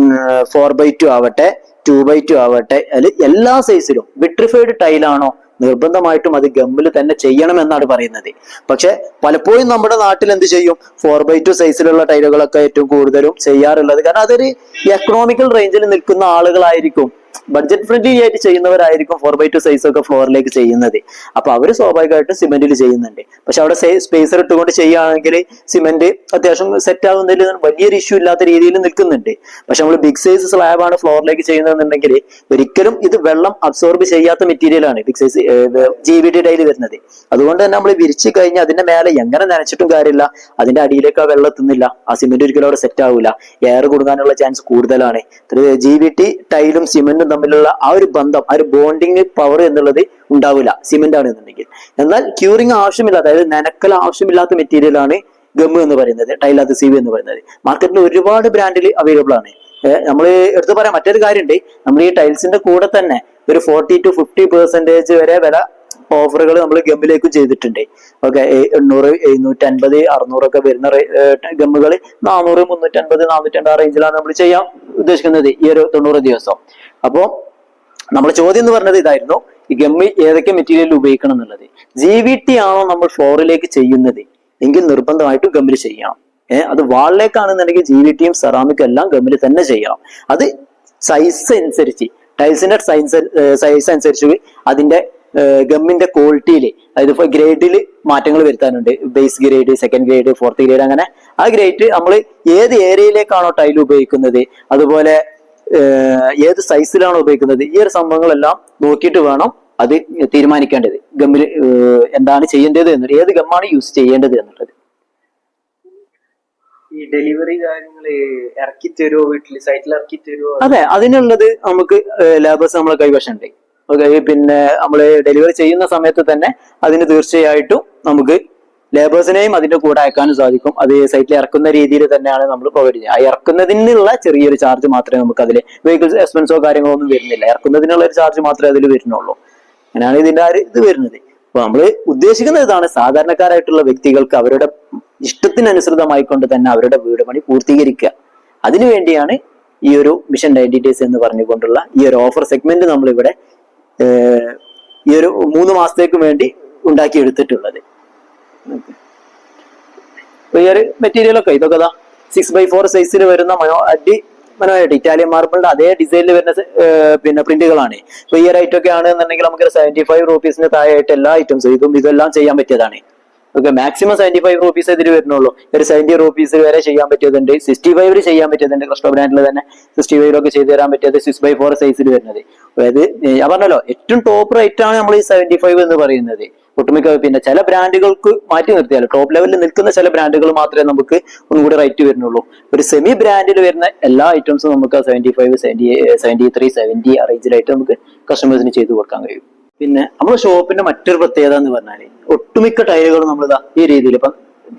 ഫോർ ബൈ ടു ആവട്ടെ ടു ബൈ ടു ആവട്ടെ അതിൽ എല്ലാ സൈസിലും വിട്രിഫൈഡ് ടൈലാണോ നിർബന്ധമായിട്ടും അത് ഗമ്മിൽ തന്നെ ചെയ്യണം എന്നാണ് പറയുന്നത്. പക്ഷെ പലപ്പോഴും നമ്മുടെ നാട്ടിൽ എന്ത് ചെയ്യും? ഫോർ ബൈ ടു സൈസിലുള്ള ടൈലുകളൊക്കെ ഏറ്റവും കൂടുതലും ചെയ്യാറുള്ളത്. കാരണം അതൊരു എക്കണോമിക്കൽ റേഞ്ചിൽ നിൽക്കുന്ന ആളുകളായിരിക്കും. ബഡ്ജറ്റ് ഫ്രണ്ട്ലി ആയിട്ട് ചെയ്യുന്നവരായിരിക്കും ഫോർ ബൈ ടു സൈസ് ഒക്കെ ഫ്ലോറിലേക്ക് ചെയ്യുന്നത്. അപ്പൊ അവർ സ്വാഭാവികമായിട്ടും സിമെന്റിൽ ചെയ്യുന്നുണ്ട്. പക്ഷെ അവിടെ സ്പേസർ ഇട്ടുകൊണ്ട് ചെയ്യുകയാണെങ്കിൽ സിമെന്റ് അത്യാവശ്യം സെറ്റ് ആകുന്നതിൽ വലിയൊരു ഇഷ്യൂ ഇല്ലാത്ത രീതിയിൽ നിൽക്കുന്നുണ്ട്. പക്ഷെ നമ്മൾ ബിഗ് സൈസ് സ്ലാബ് ആണ് ഫ്ലോറിലേക്ക് ചെയ്യുന്നതെന്നുണ്ടെങ്കിൽ ഒരിക്കലും ഇത് വെള്ളം അബ്സോർബ് ചെയ്യാത്ത മെറ്റീരിയലാണ് big size G V D വരുന്നത്. അതുകൊണ്ട് തന്നെ നമ്മൾ വിരിച്ചു കഴിഞ്ഞാൽ അതിന്റെ മേലെ എങ്ങനെ നനച്ചിട്ടും കാര്യമില്ല. അതിന്റെ അടിയിലേക്ക് ആ വെള്ളം എത്തുന്നില്ല. ആ സിമെന്റ് ഒരിക്കലും അവിടെ സെറ്റ് ആവില്ല എയർ കൊടുക്കാനുള്ള ചാൻസ് കൂടുതലാണ്. ജി വി ടി ടൈലും സിമെന്റും തമ്മിലുള്ള ആ ഒരു ബന്ധം ആ ഒരു ബോണ്ടിങ് പവർ എന്നുള്ളത് ഉണ്ടാവില്ല സിമെന്റ് ആണ് എന്നുണ്ടെങ്കിൽ. എന്നാൽ ക്യൂറിങ് ആവശ്യമില്ല അതായത് നനക്കൽ ആവശ്യമില്ലാത്ത മെറ്റീരിയൽ ആണ് ഗമ്മ് എന്ന് പറയുന്നത് ടൈലാത്ത് സീവ് എന്ന് പറയുന്നത്. മാർക്കറ്റിൽ ഒരുപാട് ബ്രാൻഡിൽ അവൈലബിൾ ആണ്. നമ്മൾ എടുത്തു പറയാം മറ്റൊരു കാര്യമുണ്ട്. നമ്മൾ ഈ ടൈൽസിന്റെ കൂടെ തന്നെ ഒരു ഫോർട്ടി ടു ഫിഫ്റ്റി പെർസെന്റേജ് വരെ വില ഓഫറുകൾ നമ്മൾ ഗമ്മിലേക്കും ചെയ്തിട്ടുണ്ട്. ഓക്കെ എണ്ണൂറ് എഴുന്നൂറ്റി അൻപത് അറുന്നൂറൊക്കെ വരുന്ന ഗമ്മുകൾ നാനൂറ് മുന്നൂറ്റി അൻപത് നാനൂറ്റി അൻപത് ആ റേഞ്ചിലാണ് നമ്മൾ ചെയ്യാൻ ഉദ്ദേശിക്കുന്നത് ഈ ഒരു തൊണ്ണൂറ് ദിവസം. അപ്പോ നമ്മുടെ ചോദ്യം എന്ന് പറഞ്ഞത് ഇതായിരുന്നു ഈ ഗമ്മി ഏതൊക്കെ മെറ്റീരിയൽ ഉപയോഗിക്കണം എന്നുള്ളത്. ജി വി ടി ആണോ നമ്മൾ ഫ്ലോറിലേക്ക് ചെയ്യുന്നത്? എങ്കിൽ നിർബന്ധമായിട്ടും ഗമ്മിൽ ചെയ്യണം. ഏഹ് അത് വാളിലേക്കാണെന്നുണ്ടെങ്കിൽ ജി വി ടിയും സെറാമിക്കും എല്ലാം ഗമ്മിൽ തന്നെ ചെയ്യണം. അത് സൈസ് അനുസരിച്ച് ടൈൽസിന്റെ സൈസ് സൈസ് അനുസരിച്ച് അതിന്റെ ഗമ്മിന്റെ ക്വാളിറ്റിയിൽ അതായത് ഗ്രേഡിൽ മാറ്റങ്ങൾ വരുത്താനുണ്ട്. Base grade second grade fourth grade അങ്ങനെ ആ ഗ്രേഡ് നമ്മൾ ഏത് ഏരിയയിലേക്കാണോ ടൈൽ ഉപയോഗിക്കുന്നത് അതുപോലെ ഏത് സൈസിലാണോ ഉപയോഗിക്കുന്നത് ഈ ഒരു സംഭവങ്ങളെല്ലാം നോക്കിയിട്ട് വേണം അത് തീരുമാനിക്കേണ്ടത്. ഗമ്മിൽ എന്താണ് ചെയ്യേണ്ടത് എന്നുള്ളത് ഏത് ഗമ്മാണ് യൂസ് ചെയ്യേണ്ടത് എന്നുള്ളത്. ഈ ഡെലിവറി കാര്യങ്ങൾ ഇറക്കി തരുമോ വീട്ടിൽ സൈറ്റിൽ ഇറക്കി തരുമോ അതെ അതിനുള്ളത് നമുക്ക് ലേബേഴ്സ് നമ്മളെ കൈവശമുണ്ട് ഓക്കെ പിന്നെ നമ്മൾ ഡെലിവറി ചെയ്യുന്ന സമയത്ത് തന്നെ അതിന് തീർച്ചയായിട്ടും നമുക്ക് ലേബേഴ്സിനെയും അതിന്റെ കൂടെ അയക്കാനും സാധിക്കും. അത് സൈറ്റിൽ ഇറക്കുന്ന രീതിയിൽ തന്നെയാണ് നമ്മൾ പ്രൊവൈഡ് ചെയ്യുക. ആ ഇറക്കുന്നതിനുള്ള ചെറിയൊരു ചാർജ് മാത്രമേ നമുക്ക് അതിൽ വെഹിക്കിൾസ് എക്സ്പെൻസോ കാര്യങ്ങളോ ഒന്നും വരുന്നില്ല. ഇറക്കുന്നതിനുള്ള ഒരു ചാർജ് മാത്രമേ അതിൽ വരുന്നുള്ളൂ. അങ്ങനെയാണ് ഇതിന്റെ ആ ഇത് വരുന്നത്. അപ്പൊ നമ്മൾ ഉദ്ദേശിക്കുന്ന ഇതാണ് സാധാരണക്കാരായിട്ടുള്ള വ്യക്തികൾക്ക് അവരുടെ ഇഷ്ടത്തിനനുസൃതമായിക്കൊണ്ട് തന്നെ അവരുടെ വീട് പണി പൂർത്തീകരിക്കുക. അതിനുവേണ്ടിയാണ് ഈ ഒരു മിഷൻ ഡൈഡിറ്റേഴ്സ് എന്ന് പറഞ്ഞുകൊണ്ടുള്ള ഈ ഒരു ഓഫർ സെഗ്മെന്റ് നമ്മളിവിടെ ഏഹ്, ഈ ഒരു മൂന്ന് മാസത്തേക്ക് വേണ്ടി ഉണ്ടാക്കിയെടുത്തിട്ടുള്ളത്. എടുത്തിട്ടുള്ളത് ഈ ഒരു മെറ്റീരിയൽ ഒക്കെ ഇതൊക്കെ സിക്സ് ബൈ ഫോർ സൈസിൽ വരുന്ന മനോ അടി മനോഹരമായിട്ട് ഇറ്റാലിയൻ മാർബിളിന്റെ അതേ ഡിസൈനിൽ വരുന്ന പിന്നെ പ്രിന്റുകളാണ് ഇപ്പൊ ഈ ഒരു ഐറ്റം ഒക്കെ ആണെന്നുണ്ടെങ്കിൽ നമുക്ക് സെവന്റി ഫൈവ് റുപ്പീസിന് താഴെയായിട്ട് എല്ലാ ഐറ്റംസും ഇതും ഇതെല്ലാം ചെയ്യാൻ പറ്റിയതാണ്. Okay maximum seventy five rupees ഇതിൽ വരുന്നുള്ളൂ. ഒരു സെവന്റി റുപ്പീസ് വരെ ചെയ്യാൻ പറ്റിയതുണ്ട്. സിക്സ്റ്റി ഫൈവ് ചെയ്യാൻ പറ്റിയതുണ്ട്. ക്രിസ്റ്റോ ബ്രാൻഡിൽ തന്നെ സിക്സ്റ്റി ഫൈവിലൊക്കെ ചെയ്തു തരാൻ പറ്റിയത് സിക്സ് ബൈ ഫോർ സൈസിൽ വരുന്നത്. അതായത് ഞാൻ പറഞ്ഞല്ലോ ഏറ്റവും ടോപ്പ് റേറ്റ് ആണ് നമ്മൾ ഈ സെവന്റി ഫൈവ് എന്ന് പറയുന്നത്. ഒട്ടുമിക്ക പിന്നെ ചില ബ്രാൻഡുകൾക്ക് മാറ്റി നിർത്തിയാലോ. ടോപ്പ് ലെവലിൽ നിൽക്കുന്ന ചില ബ്രാൻഡുകൾ മാത്രമേ നമുക്ക് ഒന്നും കൂടി റേറ്റ് വരുന്നുള്ളൂ. ഒരു സെമി ബ്രാൻഡിൽ വരുന്ന എല്ലാ ഐറ്റംസും നമുക്ക് seventy five seventy seventy three seventy ആ റേഞ്ചിലായിട്ട് നമുക്ക് കസ്റ്റമേഴ്സിന് ചെയ്തു കൊടുക്കാൻ കഴിയും. പിന്നെ നമ്മുടെ ഷോപ്പിന്റെ മറ്റൊരു പ്രത്യേകത എന്ന് പറഞ്ഞാൽ ഒട്ടുമിക്ക ടൈലുകളും നമ്മൾ ഈ രീതിയിൽ ഇപ്പം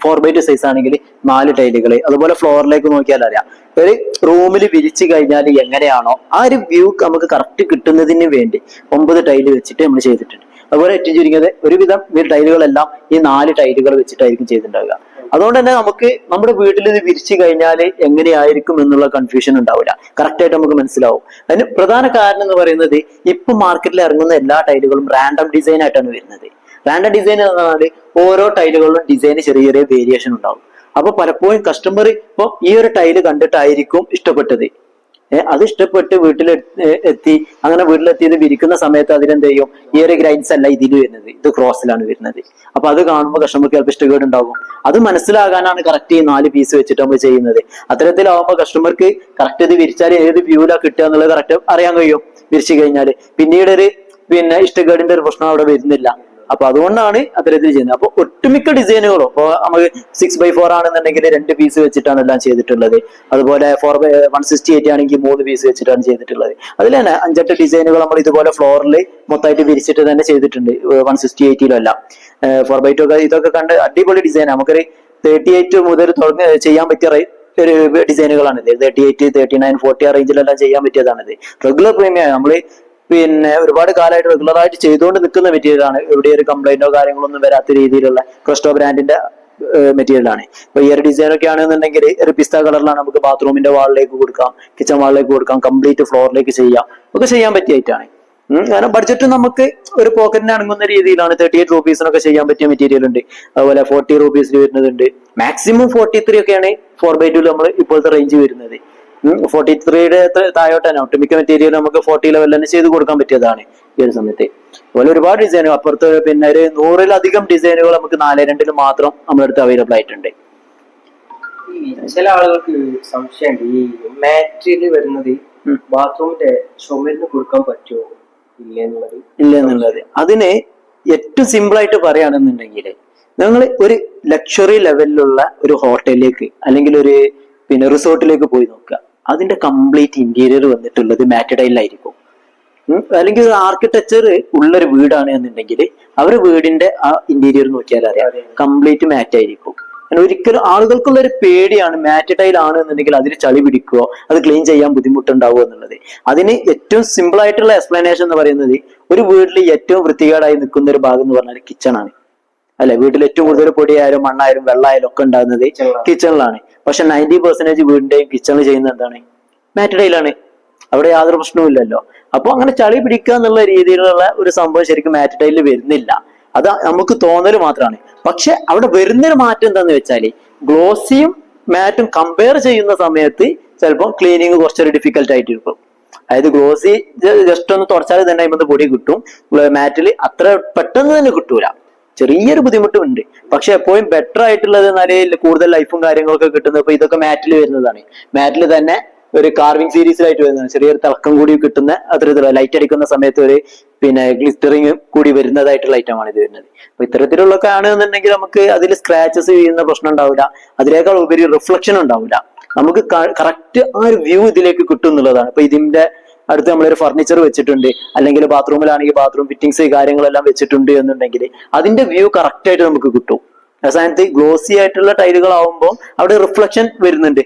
ഫോർ ബൈ ടു സൈസ് ആണെങ്കിൽ നാല് ടൈലുകൾ അതുപോലെ ഫ്ലോറിലേക്ക് നോക്കിയാൽ അറിയാം. ഒരു റൂമിൽ വിരിച്ചു കഴിഞ്ഞാൽ എങ്ങനെയാണോ ആ ഒരു വ്യൂ നമുക്ക് കറക്റ്റ് കിട്ടുന്നതിന് വേണ്ടി ഒമ്പത് ടൈൽ വെച്ചിട്ട് നമ്മൾ ചെയ്തിട്ടുണ്ട്. അതുപോലെ ഏറ്റവും ചുരുങ്ങിയത് ഒരുവിധം ഈ ടൈലുകളെല്ലാം ഈ നാല് ടൈലുകൾ വെച്ചിട്ടായിരിക്കും ചെയ്തിട്ടുണ്ടാവുക. അതുകൊണ്ട് തന്നെ നമുക്ക് നമ്മുടെ വീട്ടിൽ ഇത് വിരിച്ചു കഴിഞ്ഞാൽ എങ്ങനെയായിരിക്കും എന്നുള്ള കൺഫ്യൂഷൻ ഉണ്ടാവില്ല. കറക്റ്റായിട്ട് നമുക്ക് മനസ്സിലാവും. അതിന് പ്രധാന കാരണം എന്ന് പറയുന്നത് ഇപ്പൊ മാർക്കറ്റിൽ ഇറങ്ങുന്ന എല്ലാ ടൈലുകളും റാൻഡം ഡിസൈൻ ആയിട്ടാണ് വരുന്നത്. റാൻഡം ഡിസൈൻ എന്ന് പറഞ്ഞാൽ ഓരോ ടൈലുകളിലും ഡിസൈന് ചെറിയ ചെറിയ വേരിയേഷൻ ഉണ്ടാവും. അപ്പൊ പലപ്പോഴും കസ്റ്റമർ ഇപ്പൊ ഈ ഒരു ടൈൽ കണ്ടിട്ടായിരിക്കും ഇഷ്ടപ്പെട്ടത്. അത് ഇഷ്ടപ്പെട്ട് വീട്ടിൽ എത്തി. അങ്ങനെ വീട്ടിലെത്തിയത് വിരിക്കുന്ന സമയത്ത് അതിലെന്ത് ചെയ്യും ഈ ഒരു ഗ്രൈൻസ് അല്ല ഇതിൽ വരുന്നത്. ഇത് ക്രോസിലാണ് വരുന്നത്. അപ്പൊ അത് കാണുമ്പോൾ കസ്റ്റമർക്ക് ചിലപ്പോൾ ഇഷ്ടക്കേട് ഉണ്ടാവും അത് മനസ്സിലാകാനാണ് കറക്റ്റ് ഈ നാല് പീസ് വെച്ചിട്ട് നമ്മൾ ചെയ്യുന്നത്. അത്തരത്തിലാവുമ്പോൾ കസ്റ്റമർക്ക് കറക്റ്റ് ഇത് വിരിച്ചാൽ ഏത് വ്യൂലാ കിട്ടുക എന്നുള്ളത് കറക്റ്റ് അറിയാൻ കഴിയും വിരിച്ചു കഴിഞ്ഞാൽ പിന്നീട് ഒരു പിന്നെ ഇഷ്ടക്കേടിന്റെ ഒരു പ്രശ്നം അവിടെ വരുന്നില്ല. അപ്പൊ അതുകൊണ്ടാണ് അത്തരത്തിൽ ചെയ്യുന്നത്. അപ്പൊ ഒട്ടുമിക്ക ഡിസൈനുകളും ഇപ്പൊ നമുക്ക് സിക്സ് ബൈ ഫോർ ആണെന്നുണ്ടെങ്കിൽ രണ്ട് പീസ് വെച്ചിട്ടാണ് എല്ലാം ചെയ്തിട്ടുള്ളത്. അതുപോലെ four by one sixty eight ആണെങ്കിൽ മൂന്ന് പീസ് വെച്ചിട്ടാണ് ചെയ്തിട്ടുള്ളത്. അതിൽ തന്നെ അഞ്ചെട്ട് ഡിസൈനുകൾ നമ്മൾ ഇതുപോലെ ഫ്ലോറിൽ മൊത്തമായിട്ട് വിരിച്ചിട്ട് തന്നെ ചെയ്തിട്ടുണ്ട് വൺ സിക്സ്റ്റി എയ്റ്റിലല്ല ഫോർ ബൈ ടു ഒക്കെ ഇതൊക്കെ കണ്ട് അടിപൊളി ഡിസൈൻ നമുക്കൊരു തേർട്ടി എയ്റ്റ് മുതൽ തുടങ്ങി ചെയ്യാൻ പറ്റിയ ഒരു ഡിസൈനുകളാണ് ഇത് thirty eight thirty nine forty ആ റേഞ്ചിലെല്ലാം ചെയ്യാൻ പറ്റിയതാണിത്. റെഗുലർ പ്രീമിയം നമ്മൾ പിന്നെ ഒരുപാട് കാലമായിട്ട് റെഗുലർ ആയിട്ട് ചെയ്തുകൊണ്ട് നിൽക്കുന്ന മെറ്റീരിയൽ ആണ്. എവിടെ ഒരു കംപ്ലൈന്റോ കാര്യങ്ങളൊന്നും വരാത്ത രീതിയിലുള്ള ക്രിസ്റ്റോ ബ്രാൻഡിന്റെ മെറ്റീരിയൽ ആണ്. ഇപ്പൊ ഈ ഒരു ഡിസൈൻ ഒക്കെ ആണെന്നുണ്ടെങ്കിൽ ഒരു പിസ്ത കളറിലാണ് നമുക്ക് ബാത്റൂമിന്റെ വാളിലേക്ക് കൊടുക്കാം കിച്ചൺ വാളിലേക്ക് കൊടുക്കാം കംപ്ലീറ്റ് ഫ്ലോറിലേക്ക് ചെയ്യാം. ഒക്കെ ചെയ്യാൻ പറ്റിയ ഐറ്റാണ് ഉം, കാരണം ബഡ്ജറ്റ് നമുക്ക് ഒരു പോക്കറ്റിന് അടങ്ങുന്ന രീതിയിലാണ് തേർട്ടി എയ്റ്റ് റുപ്പീസിനൊക്കെ ചെയ്യാൻ പറ്റിയ മെറ്റീരിയൽ ഉണ്ട്. അതുപോലെ ഫോർട്ടി റുപ്പീസിൽ വരുന്നതുണ്ട്. മാക്സിമം ഫോർട്ടി ത്രീ ഒക്കെയാണ് ഫോർ ബൈ ടു നമ്മൾ ഇപ്പോഴത്തെ റേഞ്ച് വരുന്നത്. ഫോർട്ടി ത്രീയുടെ താഴോട്ട് തന്നെ. ഒട്ടുമിക്ക മെറ്റീരിയൽ നമുക്ക് ഫോർട്ടി ലെവലിൽ തന്നെ ചെയ്ത് കൊടുക്കാൻ പറ്റിയതാണ് ഈ ഒരു സമയത്ത്. അതുപോലെ ഒരുപാട് ഡിസൈനുകൾ അപ്പുറത്ത് പിന്നെ ഒരു നൂറിലധികം ഡിസൈനുകൾ നമുക്ക് നാല് രണ്ടിൽ മാത്രം നമ്മളെടുത്ത് അടുത്ത് അവൈലബിൾ ആയിട്ടുണ്ട്. ചില ആളുകൾക്ക് സംശയമുണ്ട്. ഈ മാറ്റിൽ വരുന്നത് ബാത്റൂമിന്റെ ചുമരിന് കൊടുക്കാൻ പറ്റുമോ? ഇല്ല എന്നുള്ളത് ഇല്ല എന്നുള്ളത് അതിന് ഏറ്റവും സിമ്പിൾ ആയിട്ട് പറയുകയാണെന്നുണ്ടെങ്കിൽ നിങ്ങൾ ഒരു ലക്ഷറി ലെവലിലുള്ള ഒരു ഹോട്ടലിലേക്ക് അല്ലെങ്കിൽ ഒരു പിന്നെ റിസോർട്ടിലേക്ക് പോയി നോക്കുക. അതിന്റെ കംപ്ലീറ്റ് ഇന്റീരിയർ വന്നിട്ടുള്ളത് മാറ്റഡൈലായിരിക്കും അല്ലെങ്കിൽ ഒരു ആർക്കിടെക്ചർ ഉള്ളൊരു വീടാണ് എന്നുണ്ടെങ്കിൽ അവർ വീടിന്റെ ആ ഇന്റീരിയർ നോക്കിയാൽ അറിയാം. കംപ്ലീറ്റ് മാറ്റ് ആയിരിക്കും. ഒരിക്കലും ആളുകൾക്കുള്ള ഒരു പേടിയാണ് മാറ്റ് ടൈൽ ആണ് എന്നുണ്ടെങ്കിൽ അതിന് ചളി പിടിക്കുകയോ അത് ക്ലീൻ ചെയ്യാൻ ബുദ്ധിമുട്ടുണ്ടാവുക എന്നുള്ളത്. അതിന് ഏറ്റവും സിമ്പിൾ ആയിട്ടുള്ള എക്സ്പ്ലനേഷൻ എന്ന് പറയുന്നത് ഒരു വീട്ടിൽ ഏറ്റവും വൃത്തികേടായി നിൽക്കുന്ന ഒരു ഭാഗം എന്ന് പറഞ്ഞാൽ കിച്ചൺ ആണ്. അല്ലെ? വീട്ടിൽ ഏറ്റവും കൂടുതൽ പൊടിയായാലും മണ്ണായാലും വെള്ളമായാലും ഒക്കെ ഉണ്ടാകുന്നത് കിച്ചണിലാണ്. പക്ഷെ നയന്റി പെർസെന്റേജ് വീടിന്റെയും കിച്ചണിൽ ചെയ്യുന്നത് എന്താണ്? മാറ്റഡയിലാണ് അവിടെ യാതൊരു പ്രശ്നവും ഇല്ലല്ലോ. അപ്പൊ അങ്ങനെ ചളി പിടിക്കുക എന്നുള്ള രീതിയിലുള്ള ഒരു സംഭവം ശരിക്കും മാറ്റ് ടൈലിൽ വരുന്നില്ല. അത് നമുക്ക് തോന്നൽ മാത്രമാണ്. പക്ഷെ അവിടെ വരുന്നൊരു മാറ്റം എന്താന്ന് വെച്ചാൽ ഗ്ലോസിയും മാറ്റും കമ്പയർ ചെയ്യുന്ന സമയത്ത് ചിലപ്പോൾ ക്ലീനിങ് കുറച്ചൊരു ഡിഫിക്കൽട്ട് ആയിട്ട് ഇരിക്കും അതായത് ഗ്ലോസി ജസ്റ്റ് ഒന്ന് തുടച്ചാൽ തന്നെ അതിന് പൊടി കിട്ടും. മാറ്റിൽ അത്ര പെട്ടെന്ന് തന്നെ കിട്ടൂല. ചെറിയൊരു ബുദ്ധിമുട്ടും ഉണ്ട് പക്ഷെ എപ്പോഴും ബെറ്റർ ആയിട്ടുള്ളത് എന്നാൽ കൂടുതൽ ലൈഫും കാര്യങ്ങളൊക്കെ കിട്ടുന്നത് ഇപ്പൊ ഇതൊക്കെ മാറ്റിൽ വരുന്നതാണ്. മാറ്റിൽ തന്നെ ഒരു കാർവിംഗ് സീരീസിലായിട്ട് വരുന്നതാണ്. ചെറിയൊരു തിളക്കം കൂടി കിട്ടുന്ന അത്തരത്തിലുള്ള ലൈറ്റ് അടിക്കുന്ന സമയത്ത് ഒരു പിന്നെ ഗ്ലിസ്റ്ററിങ് കൂടി വരുന്നതായിട്ടുള്ള ഐറ്റമാണ് ഇത് വരുന്നത്. അപ്പൊ ഇത്തരത്തിലുള്ളൊക്കെ ആണെന്നുണ്ടെങ്കിൽ നമുക്ക് അതിൽ സ്ക്രാച്ചസ് ചെയ്യുന്ന പ്രശ്നം ഉണ്ടാവില്ല. അതിനേക്കാൾ ഉപരി റിഫ്ലക്ഷൻ ഉണ്ടാവില്ല. നമുക്ക് കറക്റ്റ് ആ ഒരു വ്യൂ ഇതിലേക്ക് കിട്ടും എന്നുള്ളതാണ്. ഇപ്പൊ ഇതിന്റെ അടുത്ത് നമ്മളൊരു ഫർണിച്ചർ വെച്ചിട്ടുണ്ട്. അല്ലെങ്കിൽ ബാത്റൂമിലാണെങ്കിൽ ബാത്റൂം ഫിറ്റിങ്സ് കാര്യങ്ങളെല്ലാം വെച്ചിട്ടുണ്ട് എന്നുണ്ടെങ്കിൽ അതിന്റെ വ്യൂ കറക്റ്റ് ആയിട്ട് നമുക്ക് കിട്ടും. അവസാനത്ത് ഗ്ലോസി ആയിട്ടുള്ള ടൈലുകൾ ആവുമ്പോൾ അവിടെ റിഫ്ലക്ഷൻ വരുന്നുണ്ട്.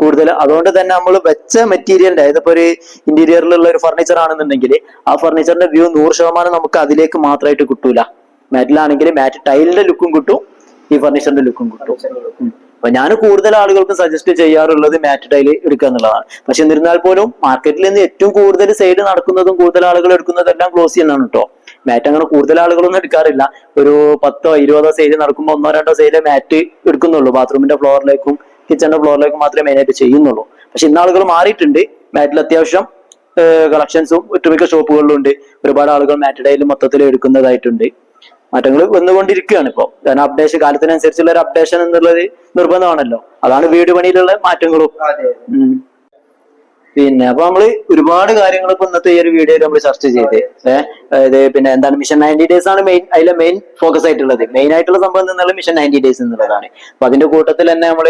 കൂടുതൽ അതുകൊണ്ട് തന്നെ നമ്മൾ വെച്ച മെറ്റീരിയലിന്റെ അതായത് ഇപ്പൊ ഒരു ഇന്റീരിയറിലുള്ള ഒരു ഫർണിച്ചർ ആണെന്നുണ്ടെങ്കിൽ ആ ഫർണിച്ചറിന്റെ വ്യൂ നൂറ് ശതമാനം നമുക്ക് അതിലേക്ക് മാത്രമായിട്ട് കിട്ടൂല. മാറ്റിലാണെങ്കിൽ മാറ്റ് ടൈലിന്റെ ലുക്കും കിട്ടും. ഈ ഫർണിച്ചറിന്റെ ലുക്കും കിട്ടും. അപ്പൊ ഞാൻ കൂടുതൽ ആളുകൾക്ക് സജസ്റ്റ് ചെയ്യാറുള്ളത് മാറ്റ് ടൈൽ എടുക്കുക എന്നുള്ളതാണ്. പക്ഷെ എന്നിരുന്നാൽ പോലും മാർക്കറ്റിൽ നിന്ന് ഏറ്റവും കൂടുതൽ സൈഡ് നടക്കുന്നതും കൂടുതൽ ആളുകൾ എടുക്കുന്നതും എല്ലാം ക്ലോസ് ചെയ്യുന്നതാണ് കേട്ടോ മാറ്റ് അങ്ങനെ കൂടുതൽ ആളുകളൊന്നും എടുക്കാറില്ല. ഒരു പത്തോ ഇരുപതോ സൈഡ് നടക്കുമ്പോൾ ഒന്നോ രണ്ടോ സൈഡ് മാറ്റ് എടുക്കുന്നുള്ളൂ. ബാത്റൂമിന്റെ ഫ്ലോറിലേക്കും കിച്ചന്റെ ഫ്ലോറിലേക്കും മാത്രമേ മെയിനായിട്ട് ചെയ്യുന്നുള്ളൂ. പക്ഷെ ഇന്ന് ആളുകൾ മാറിയിട്ടുണ്ട്. മാറ്റിൽ അത്യാവശ്യം കളക്ഷൻസും ഒട്ടുമിക്ക ഷോപ്പുകളിലും ഉണ്ട്. ഒരുപാട് ആളുകൾ മാറ്റ് ടൈൽ മൊത്തത്തിൽ എടുക്കുന്നതായിട്ടുണ്ട്. മാറ്റങ്ങൾ വന്നുകൊണ്ടിരിക്കുകയാണ് ഇപ്പോൾ കാരണം അപ്ഡേഷൻ കാലത്തിനനുസരിച്ചുള്ള ഒരു അപ്ഡേഷൻ എന്നുള്ളത് നിർബന്ധമാണല്ലോ. അതാണ് വീട് പണിയിലുള്ള മാറ്റങ്ങളും. പിന്നെ അപ്പൊ നമ്മൾ ഒരുപാട് കാര്യങ്ങൾ ഇപ്പൊ ഇന്നത്തെ ഈ ഒരു വീഡിയോയിൽ നമ്മൾ ചർച്ച ചെയ്ത്. അതായത് പിന്നെ എന്താണ് മിഷൻ നയന്റി ഡേയ്സ് ആണ് മെയിൻ അതിലെ മെയിൻ ഫോക്കസ് ആയിട്ടുള്ളത്. മെയിൻ ആയിട്ടുള്ള സംഭവം എന്നുള്ളത് മിഷൻ നയന്റി ഡേയ്സ് എന്നുള്ളതാണ്. അപ്പൊ അതിന്റെ കൂട്ടത്തിൽ തന്നെ നമ്മൾ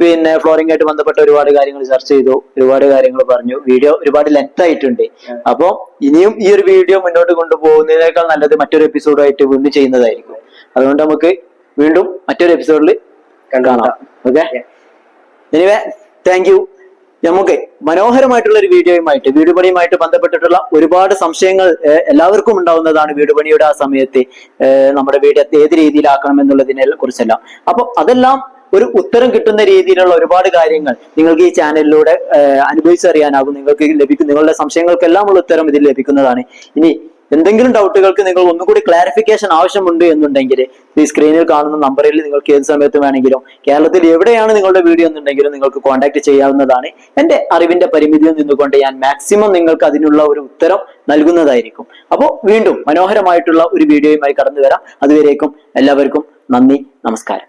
പിന്നെ ഫ്ലോറിംഗ് ആയിട്ട് ബന്ധപ്പെട്ട ഒരുപാട് കാര്യങ്ങൾ ചർച്ച ചെയ്തു ഒരുപാട് കാര്യങ്ങൾ പറഞ്ഞു. വീഡിയോ ഒരുപാട് ലെങ്ത് ആയിട്ടുണ്ട്. അപ്പോൾ ഇനിയും ഈ ഒരു വീഡിയോ മുന്നോട്ട് കൊണ്ടുപോകുന്നതിനേക്കാൾ നല്ലത് മറ്റൊരു എപ്പിസോഡായിട്ട് വീണ്ടും ചെയ്യുന്നതായിരിക്കും. അതുകൊണ്ട് നമുക്ക് വീണ്ടും മറ്റൊരു എപ്പിസോഡിൽ കാണാം. ഓക്കെ എനിവേ താങ്ക് യു നമുക്ക് മനോഹരമായിട്ടുള്ള ഒരു വീഡിയോയുമായിട്ട് വീട് പണിയുമായിട്ട് ബന്ധപ്പെട്ടിട്ടുള്ള ഒരുപാട് സംശയങ്ങൾ എല്ലാവർക്കും ഉണ്ടാവുന്നതാണ് വീട് പണിയുടെ ആ സമയത്ത് നമ്മുടെ വീട് ഏത് രീതിയിലാക്കണം എന്നുള്ളതിനെ കുറിച്ചെല്ലാം. അപ്പൊ അതെല്ലാം ഒരു ഉത്തരം കിട്ടുന്ന രീതിയിലുള്ള ഒരുപാട് കാര്യങ്ങൾ നിങ്ങൾക്ക് ഈ ചാനലിലൂടെ അനുഭവിച്ചറിയാനാകും. നിങ്ങൾക്ക് ലഭിക്കും നിങ്ങളുടെ സംശയങ്ങൾക്കെല്ലാം ഉള്ള ഉത്തരം ഇതിൽ ലഭിക്കുന്നതാണ്. ഇനി എന്തെങ്കിലും ഡൗട്ടുകൾക്ക് നിങ്ങൾ ഒന്നുകൂടി ക്ലാരിഫിക്കേഷൻ ആവശ്യമുണ്ട് എന്നുണ്ടെങ്കിൽ ഈ സ്ക്രീനിൽ കാണുന്ന നമ്പറിൽ നിങ്ങൾക്ക് ഏത് സമയത്ത് വേണമെങ്കിലും കേരളത്തിൽ എവിടെയാണ് നിങ്ങളുടെ വീഡിയോ എന്നുണ്ടെങ്കിലും നിങ്ങൾക്ക് കോൺടാക്ട് ചെയ്യാവുന്നതാണ്. എന്റെ അറിവിന്റെ പരിമിതിയിൽ നിന്നുകൊണ്ട് ഞാൻ മാക്സിമം നിങ്ങൾക്ക് അതിനുള്ള ഒരു ഉത്തരം നൽകുന്നതായിരിക്കും. അപ്പോൾ വീണ്ടും മനോഹരമായിട്ടുള്ള ഒരു വീഡിയോയുമായി കടന്നു വരാം അതുവരേക്കും എല്ലാവർക്കും നന്ദി നമസ്കാരം.